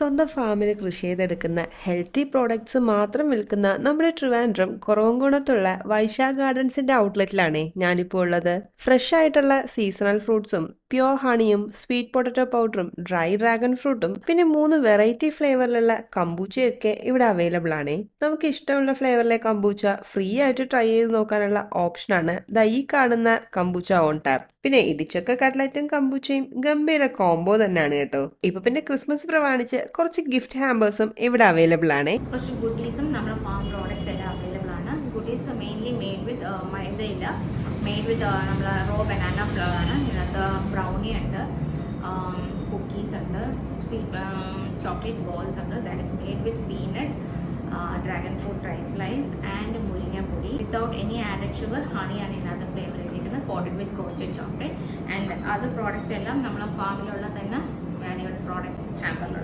സ്വന്തം ഫാമിൽ കൃഷി ചെയ്തെടുക്കുന്ന ഹെൽത്തി പ്രോഡക്ട്സ് മാത്രം വിൽക്കുന്ന നമ്മുടെ ട്രിവാൻഡ്രം കുറവൻകുണത്തുള്ള വൈശാ ഗാർഡൻസിന്റെ ഔട്ട്ലെറ്റിലാണ് ഞാനിപ്പോൾ ഉള്ളത്. ഫ്രഷ് ആയിട്ടുള്ള സീസണൽ ഫ്രൂട്ട്സും പ്യോർ ഹണിയും സ്വീറ്റ് പൊട്ടറ്റോ പൗഡറും ഡ്രൈ ഡ്രാഗൺ ഫ്രൂട്ടും പിന്നെ മൂന്ന് വെറൈറ്റി ഫ്ലേവറിലുള്ള കമ്പൂച്ചയൊക്കെ ഇവിടെ അവൈലബിൾ ആണ്. നമുക്ക് ഇഷ്ടമുള്ള ഫ്ലേവറിലെ കമ്പൂച്ച ഫ്രീ ആയിട്ട് ട്രൈ ചെയ്ത് നോക്കാനുള്ള ഓപ്ഷനാണ് ദാ ഈ കാണുന്ന കമ്പൂച്ച ഓൺ ടാപ്പ് പിന്നെ ഇടിച്ചക്ക കട്ട്ലറ്റും കമ്പൂച്ചയും ഗംഭീര കോംബോ തന്നെയാണ് കേട്ടോ. ഇപ്പൊ പിന്നെ ക്രിസ്മസ് പ്രമാണിച്ച് കുറച്ച് ഗിഫ്റ്റ് ഹാമ്പേഴ്സും ഇവിടെ അവൈലബിൾ ആണ്. കുറച്ച് ഗുഡീസും നമ്മുടെ ഫാം അവൈലബിൾ ആണ്. ഗുഡീസ് മെയിൻലി മെയ്ഡ് വിത്ത് മൈദയില്ല മെയ്ഡ് വിത്ത് നമ്മളെ റോ ബനാന ഫ്ലവർ ആണ്. ഉണ്ട്. കുക്കീസ് ഉണ്ട്. സ്വീറ്റ് ചോക്ലേറ്റ് ബോൾസ് ഉണ്ട്. That is made with peanut dragon fruit rice lies and muringa podi. Without any added sugar ഹണിയാണ് ഇതിനകത്ത് flavour ചെയ്തിരിക്കുന്നത്. Coated with coach chocolate and അത് products എല്ലാം നമ്മളെ ഫാമിലുള്ള തന്നെ വാല്യൂഡ് പ്രോഡക്റ്റ്സ് ഹാമ്പറിലുള്ളത്